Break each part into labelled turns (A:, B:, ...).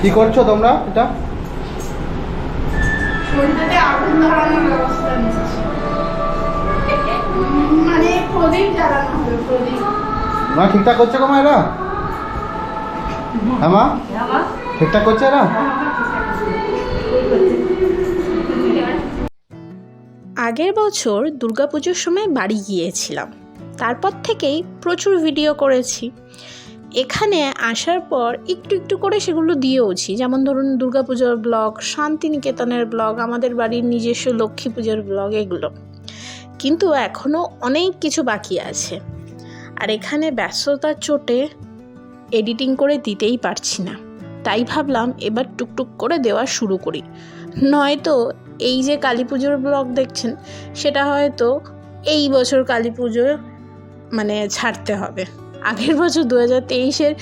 A: কি করছ তোমরা এটা?
B: শরীরে আগুন ধরানোর ব্যবস্থা নিচ্ছি। প্রদীপ জ্বালানো হবে প্রদীপ।
A: মা ঠিকঠাক করছে কো মা? এরা হ্যাঁ মা। ঠিকঠাক করছে এরা?
C: আগের বছর দুর্গাপুজোর সময় বাড়ি গিয়েছিলাম। তারপর থেকেই প্রচুর ভিডিও করেছি। এখানে আসার পর একটু একটু করে সেগুলো দিয়েওছি। যেমন ধরুন দুর্গাপুজোর ব্লগ শান্তিনিকেতনের ব্লগ আমাদের বাড়ির নিজস্ব লক্ষ্মী পুজোর ব্লগ এগুলো। কিন্তু এখনও অনেক কিছু বাকি আছে। আর এখানে ব্যস্ততার চোটে এডিটিং করে দিতেই পারছি না। তাই ভাবলাম এবার টুকটুক করে দেওয়া শুরু করি। নয়তো এই যে কালী পুজোর ব্লগ দেখছেন, সেটা হয়তো এই বছর কালী পুজো মানে ছাড়তে হবে। আগের বছর দু হাজার তেইশের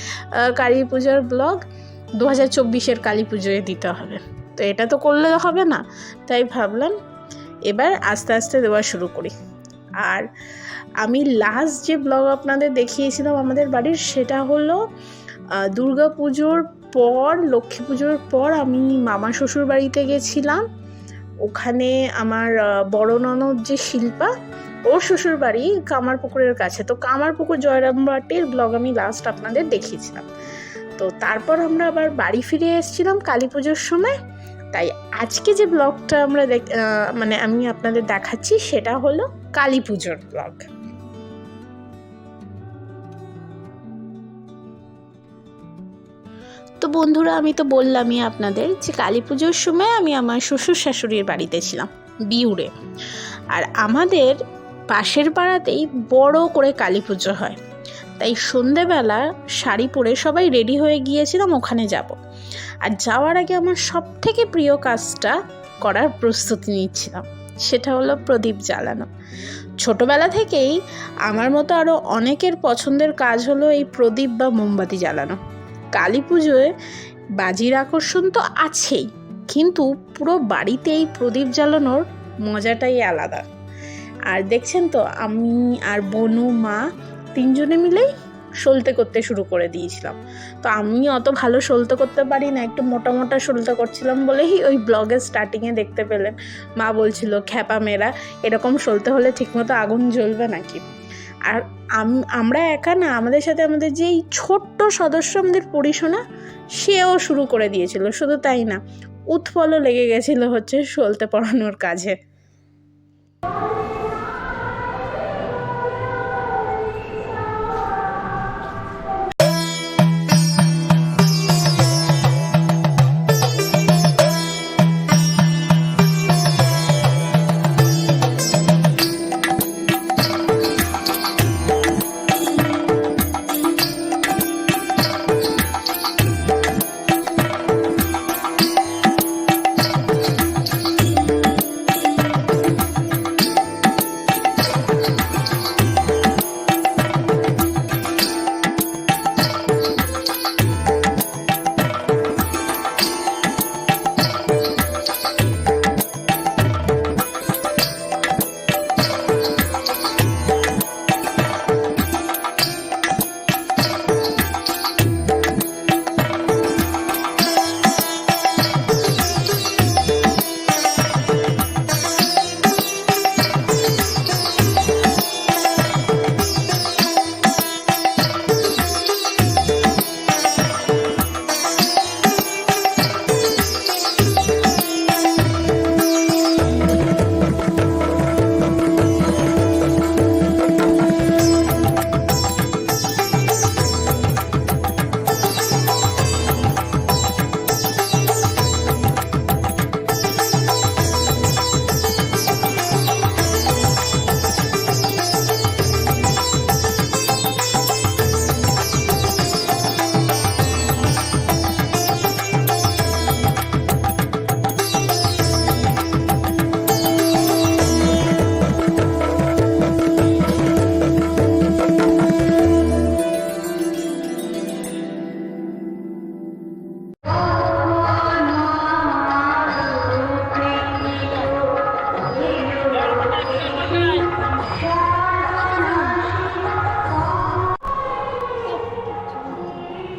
C: কালী পুজোর ব্লগ দু হাজার চব্বিশের কালী পুজোয় দিতে হবে। তো এটা তো করলে হবে না। তাই ভাবলাম এবার আস্তে আস্তে দেওয়া শুরু করি। আর আমি লাস্ট যে ব্লগ আপনাদের দেখিয়েছিলাম আমাদের বাড়ির, সেটা হলো দুর্গা পুজোর পর, লক্ষ্মী পুজোর পর আমি মামা শ্বশুর বাড়িতে গেছিলাম। ওখানে আমার বড় ননদ যে শিল্পা, ওর শ্বশুর বাড়ি কামারপুকুরের কাছে। তো কামারপুকুর জয়রামবাটির ব্লগ আমি লাস্ট আপনাদের দেখিয়েছিলাম। তো তারপর আমরা আবার বাড়ি ফিরে এসেছিলাম কালী পুজোর সময়। তাই আজকে যে ব্লগটা আমরা মানে আমি আপনাদের দেখাচ্ছি সেটা হলো কালী পুজোর ব্লগ তো বন্ধুরা, আমি তো বললামই আপনাদের যে কালী পুজোর সময় আমি আমার শ্বশুর শাশুড়ির বাড়িতে ছিলাম, বিউরে। আর আমাদের পাশের পাড়াতেই বড় করে কালী পুজো হয়। তাই সন্ধেবেলা শাড়ি পরে সবাই রেডি হয়ে গিয়েছিলাম, ওখানে যাব। আর যাওয়ার আগে আমার সব থেকে প্রিয় কাজটা করার প্রস্তুতি নিচ্ছিলাম। সেটা হলো প্রদীপ জ্বালানো। ছোটবেলা থেকেই আমার মতো আরও অনেকের পছন্দের কাজ হলো এই প্রদীপ বা মোমবাতি জ্বালানো। কালী পুজোয় বাজির আকর্ষণ তো আছেই, কিন্তু পুরো বাড়িতে এই প্রদীপ জ্বালানোর মজাটাই আলাদা। আর দেখছেন তো, আমি আর বনু, মা তিনজনে মিলেই সলতে করতে শুরু করে দিয়েছিলাম। তো আমি অত ভালো সলতে করতে পারি না, একটু মোটা মোটা সলতে করছিলাম বলেই ওই ব্লগের স্টার্টিংয়ে দেখতে পেলেন। মা বলছিল, খ্যাপা মেয়েরা, এরকম সলতে হলে ঠিকমতো আগুন জ্বলবে নাকি? আর আম- আমরা একা না, আমাদের সাথে আমাদের যেই ছোট্ট সদস্য আমাদের পরিশোনা সেও শুরু করে দিয়েছিল। শুধু তাই না, উৎফলও লেগে গেছিল হচ্ছে সলতে পড়ানোর কাজে।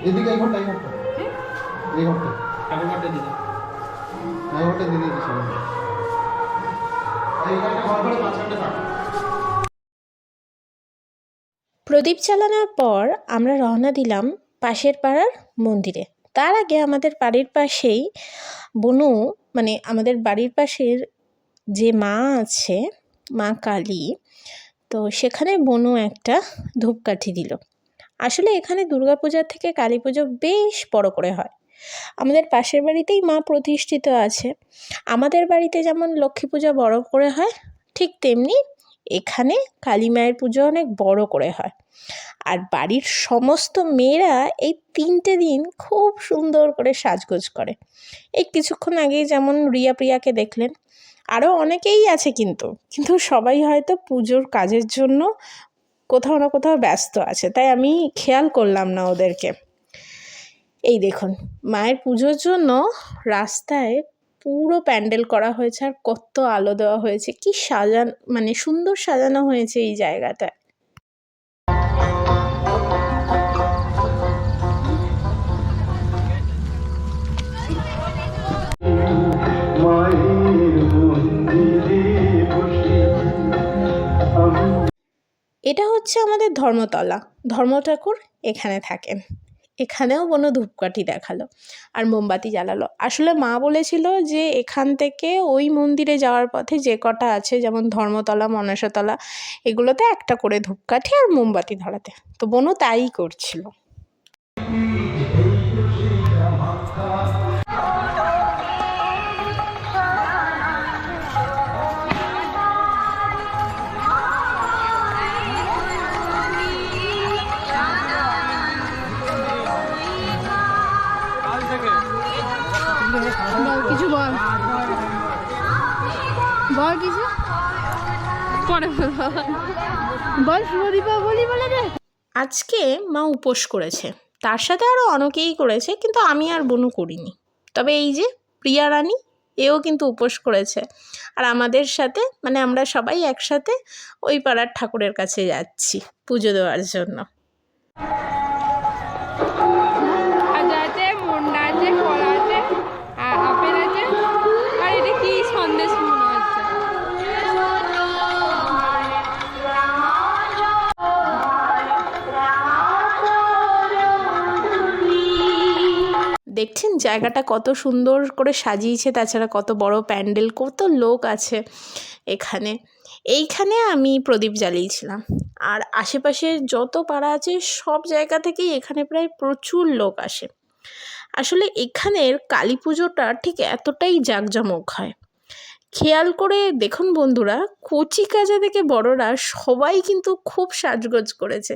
A: এদিকে এই ঘরটা এই ঘরটা। এই ঘরটা।
D: ঠাকুর ঘরটা দিদি।
A: এই ঘরটা দিয়ে দিয়েছি সামনে এই ঘরটা ঘর করে মাঝখানটা থাক।
C: প্রদীপ চালানোর পর আমরা রওনা দিলাম পাশের পাড়ার মন্দিরে। তার আগে আমাদের বাড়ির পাশেই বনু মানে আমাদের বাড়ির পাশের যে মা আছে মা কালী তো সেখানে বনু একটা ধূপকাঠি দিল। আসলে এখানে দুর্গাপূজার থেকে কালী পুজো বেশ বড় করে হয়। আমাদের পাশের বাড়িতেই মা প্রতিষ্ঠিত আছে। আমাদের বাড়িতে যেমন লক্ষ্মী পূজা বড় করে হয়, ঠিক তেমনি এখানে কালী মায়ের পুজো অনেক বড় করে হয়। আর বাড়ির সমস্ত মেয়েরা এই তিনটে দিন খুব সুন্দর করে সাজগোজ করে। এই কিছুক্ষণ আগেই যেমন রিয়া প্রিয়াকে দেখলেন আরও অনেকেই আছে কিন্তু কিন্তু সবাই হয়তো পুজোর কাজের জন্য কোথাও না কোথাও ব্যস্ত আছে, তাই আমি খেয়াল করলাম না ওদেরকে। এই দেখুন, মায়ের পুজোর জন্য রাস্তায় পুরো প্যান্ডেল করা হয়েছে আর কত আলো দেওয়া হয়েছে, কি সাজান মানে সুন্দর সাজানো হয়েছে এই জায়গাটায়। এটা হচ্ছে আমাদের ধর্মতলা। ধর্ম ঠাকুর এখানে থাকেন। এখানেও কোনো ধূপকাঠি দেখাল আর মোমবাতি জ্বালালো। আসলে মা বলেছিল যে এখান থেকে ওই মন্দিরে যাওয়ার পথে যে কটা আছে, যেমন ধর্মতলা, মনসাতলা, এগুলোতে একটা করে ধূপকাঠি আর মোমবাতি ধরাতে। তো বোনও তাই করছিল।
B: বল। বলে
C: আজকে মা উপোস করেছে। তার সাথে আরও অনেকেই করেছে, কিন্তু আমি আর বনু করিনি। তবে এই যে প্রিয়া রানী, এও কিন্তু উপোস করেছে। আর আমাদের সাথে মানে আমরা সবাই একসাথে ওই পাড়ার ঠাকুরের কাছে যাচ্ছি পুজো দেওয়ার জন্য। দেখছেন জায়গাটা কত সুন্দর করে সাজিয়েছে, তাছাড়া কত বড় প্যান্ডেল, কত লোক আছে এখানে। এইখানে আমি প্রদীপ জ্বালিয়েছিলাম। আর আশেপাশের যত পাড়া আছে, সব জায়গা থেকেই এখানে প্রায় প্রচুর লোক আসে। আসলে এখানের কালী পুজোটা ঠিক এতটাই জাঁকজমক হয়। খেয়াল করে দেখুন বন্ধুরা, কচি কাজা থেকে বড়রা সবাই কিন্তু খুব সাজগোজ করেছে।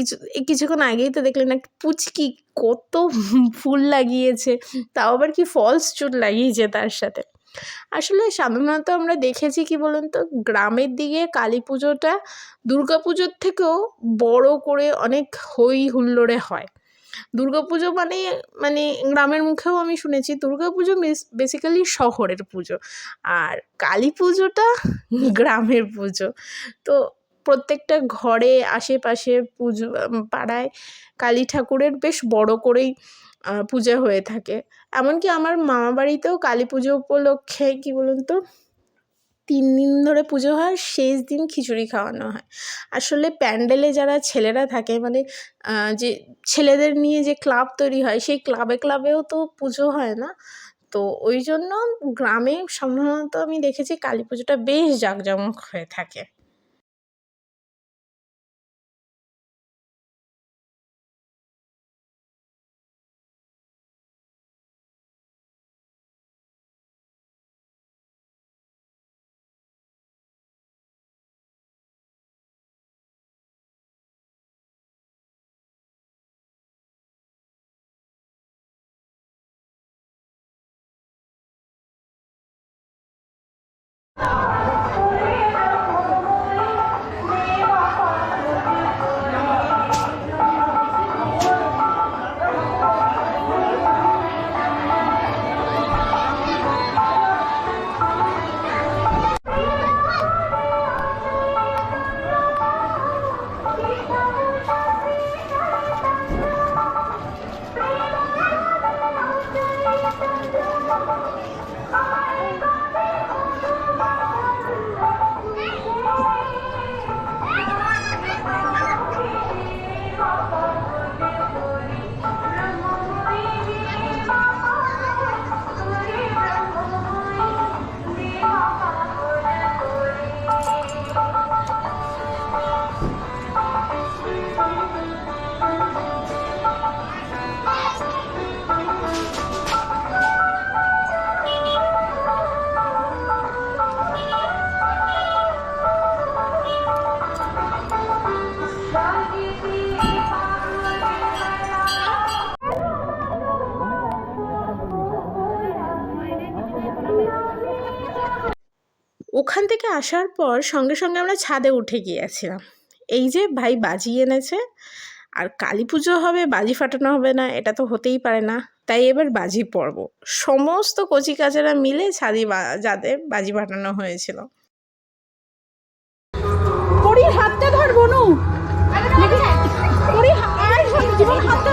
C: কিছু কিছুক্ষণ আগেই তো দেখলেন একটা পুচকি কত ফুল লাগিয়েছে, তাও আবার কি ফলস চুল লাগিয়েছে তার সাথে। আসলে সাধারণত আমরা দেখেছি কি বলুন তো, গ্রামের দিকে কালী পুজোটা দুর্গা পুজোর থেকেও বড় করে অনেক হই হুল্লোড়ে হয়। দুর্গা পুজো মানে মানে গ্রামের মুখেও আমি শুনেছি, দুর্গা পুজো বেসিক্যালি শহরের পুজো। আর কালী পুজোটা গ্রামের পুজো। তো প্রত্যেকটা ঘরে, আশেপাশে পুজো পাড়ায় কালী ঠাকুরের বেশ বড় করেই পূজা হয়ে থাকে। এমনকি আমার মামা বাড়িতেও কালী পুজো উপলক্ষে, কী বলুন তো তিন দিন ধরে পুজো হয়, শেষ দিন খিচুড়ি খাওয়ানো হয়। আসলে প্যান্ডেলে যারা ছেলেরা থাকে মানে যে ছেলেদের নিয়ে যে ক্লাব তৈরি হয়, সেই ক্লাবে ক্লাবেও তো পুজো হয় না। তো ওই জন্য গ্রামে সাধারণত আমি দেখেছি কালী পুজোটা বেশ জাঁকজমক হয়ে থাকে। আসার পর সঙ্গে সঙ্গে আমরা ছাদে উঠে গিয়েছিলাম এই যে ভাই বাজি এনেছে আর কালী পুজো হবে বাজি ফাটানো হবে না এটা তো হতেই পারে না তাই এবার বাজি পর্ব সমস্ত কচিকাচেরা মিলে ছাদি বা- যাতে বাজি ফাটানো হয়েছিল
B: পরির হাতটা ধর বনু হাতটা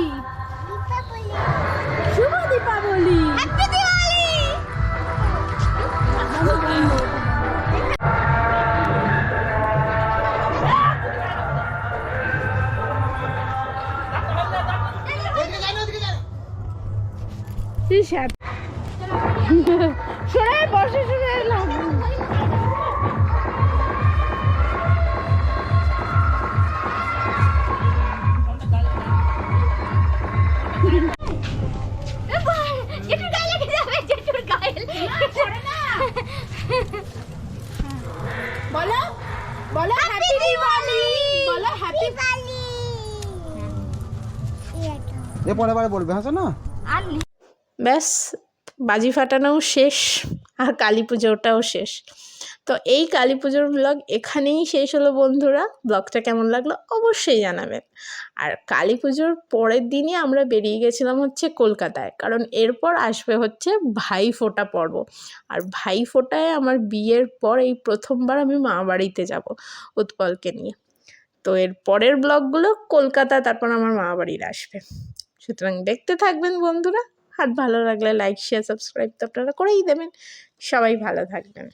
B: সরে এলাম বলো বলো হ্যাপি দিওয়ালি বলো হ্যাপি
A: এ পরে বারে বলবে হাসো না
C: ব্যাস বাজি ফাটানোও শেষ। আর কালী পুজোটাও শেষ। তো এই কালী পুজোর ব্লগ এখানেই শেষ হলো বন্ধুরা। ব্লগটা কেমন লাগল অবশ্যই জানাবেন। আর কালী পুজোর পরের দিনই আমরা বেরিয়ে গেছিলাম হচ্ছে কলকাতায়, কারণ এরপর আসবে হচ্ছে ভাই ফোঁটা পর্ব। আর ভাই ফোঁটায় আমার বিয়ের পর এই প্রথমবার আমি মা বাড়িতে যাব উৎপলকে নিয়ে। তো এর পরের ব্লগগুলো কলকাতা, তারপর আমার মা বাড়ির আসবে। সুতরাং দেখতে থাকবেন বন্ধুরা। আর ভালো লাগলে লাইক শেয়ার সাবস্ক্রাইব তো আপনারা করেই দেবেন। সবাই ভালো থাকবেন।